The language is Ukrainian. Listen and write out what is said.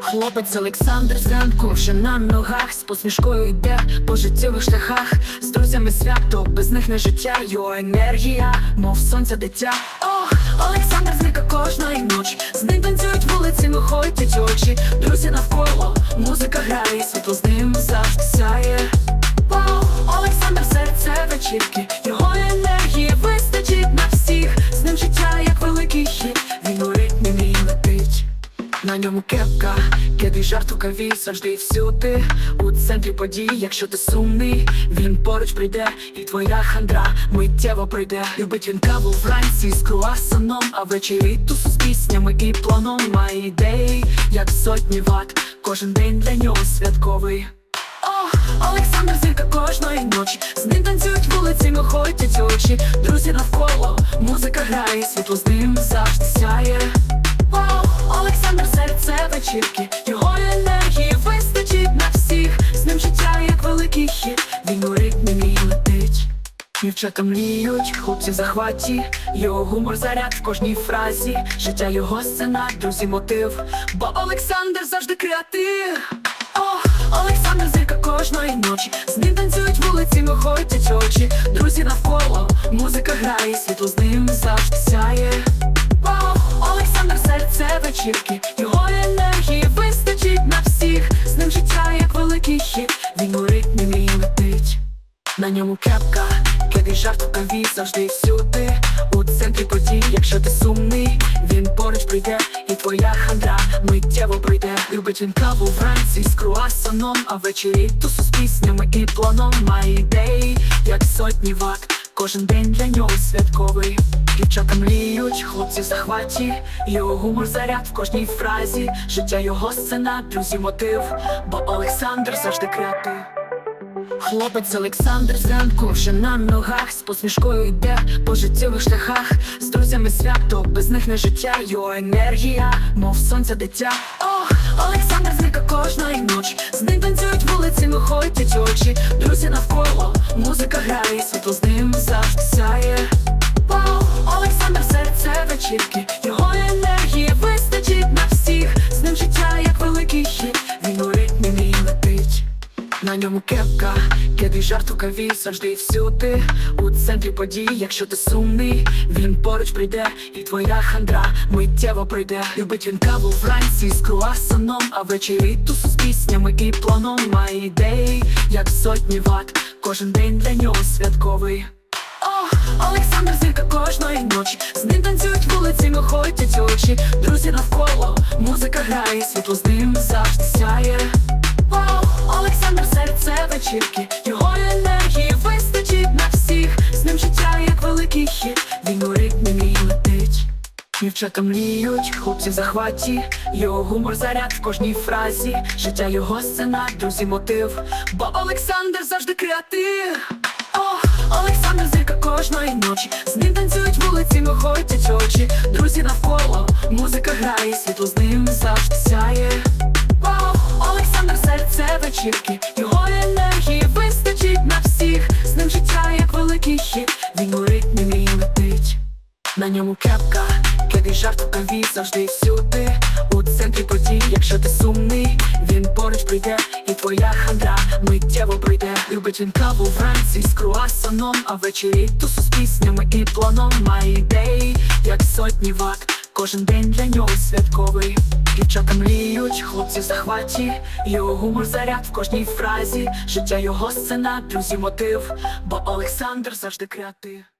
Хлопець Олександр зранку вже на ногах з посмішкою йде по життєвих шляхах, з друзями свято, без них не життя, його енергія, мов сонця дитя. Ох, Олександр зникає кожної ночі, з ним танцюють вулицями, ходять очі, друзі навколо, музика грає, світло з ним завжди сяє. Вау, Олександр серце вечірки, На ньому кепка, кидай жарт у каві, завжди і всюди У центрі подій, якщо ти сумний, він поруч прийде, і твоя хандра миттєво прийде. Любить він каву вранці з круасаном, а ввечері тусу з піснями і планом має ідеї, як сотні ват, кожен день для нього святковий. Ох, Олександр зірка кожної ночі, з ним танцюють вулицями, ходять очі, друзі навколо, музика грає, світло з ним завжди сяє. Вечірки, його енергії вистачить на всіх, з ним життя як великий хід, він у ритмі мій летить. Дівчата мріють, хлопці захваті, його гумор заряд в кожній фразі, життя його сцена, друзі, мотив, бо Олександр завжди креатив. Ох, Олександр зірка кожної ночі, з ним танцюють вулицями, ходять очі, друзі навколо, музика грає, світло з ним завжди сяє. Серце вечірки, його енергії вистачить на всіх, з ним життя як великий хід, він у ритмі мій летить. На ньому кепка, кидай жарт у каві завжди і всюди У центрі подій, якщо ти сумний, він поруч прийде, і твоя хандра миттєво прийде. Любить він каву вранці з круасаном, а ввечері тусу з піснями і планом має ідеї, як сотні ват. Кожен день для нього святковий. Дівчата мріють, хлопці в захваті, його гумор заряд в кожній фразі, життя його сцена, друзі, мотив, бо Олександр завжди креатив. Хлопець Олександр зранку вже на ногах з посмішкою йде по життєвих шляхах, з друзями свято, без них не життя, його енергія, мов сонця дитя. Ох, Олександр зnika кожної ночі, з ним танцюють вулицями, ходять очі, друзі навколо, музика грає, світло з ним завжди сяє. Вау, Олександр серце вечірки, його енергії вистачить на всіх, з ним життя як великий хід, він у ритмі мій летить. На ньому кепка, кидай жарт у каві, завжди і всюди У центрі подій, якщо ти сумний, він поруч прийде, і твоя хандра миттєво прийде. Любить він каву вранці з круасаном, а ввечері тусу з піснями і планом має ідеї, як сотні ват, кожен день для нього святковий. Ох, Олександр зірка кожної ночі, з ним танцюють вулицями, ходять очі, друзі навколо, музика грає, світло з ним завжди сяє. Вау, Олександр серце вечірки, Дівчата мріють, хлопці захваті, його гумор заряд в кожній фразі, життя його сцена, друзі, мотив, бо Олександр завжди креатив. Ох, Олександр зірка кожної ночі, з ним танцюють вулицями, ходять очі, друзі навколо, музика грає, світло з ним завжди сяє. Вау, Олександр серце вечірки, його енергії вистачить на всіх, з ним життя як великий хід, він у ритмі мій летить. На ньому кепка, кидай жарт у каві, завжди всюди У центрі подій, якщо ти сумний, він поруч прийде, і твоя хандра миттєво прийде. Любить він каву вранці з круасаном, а ввечері тусу з піснями і планом. Має ідеї, як сотні ват, кожен день для нього святковий. Дівчата мріють, хлопці в захваті, його гумор заряд в кожній фразі, життя його сцена, друзі, мотив, бо Олександр завжди креатив.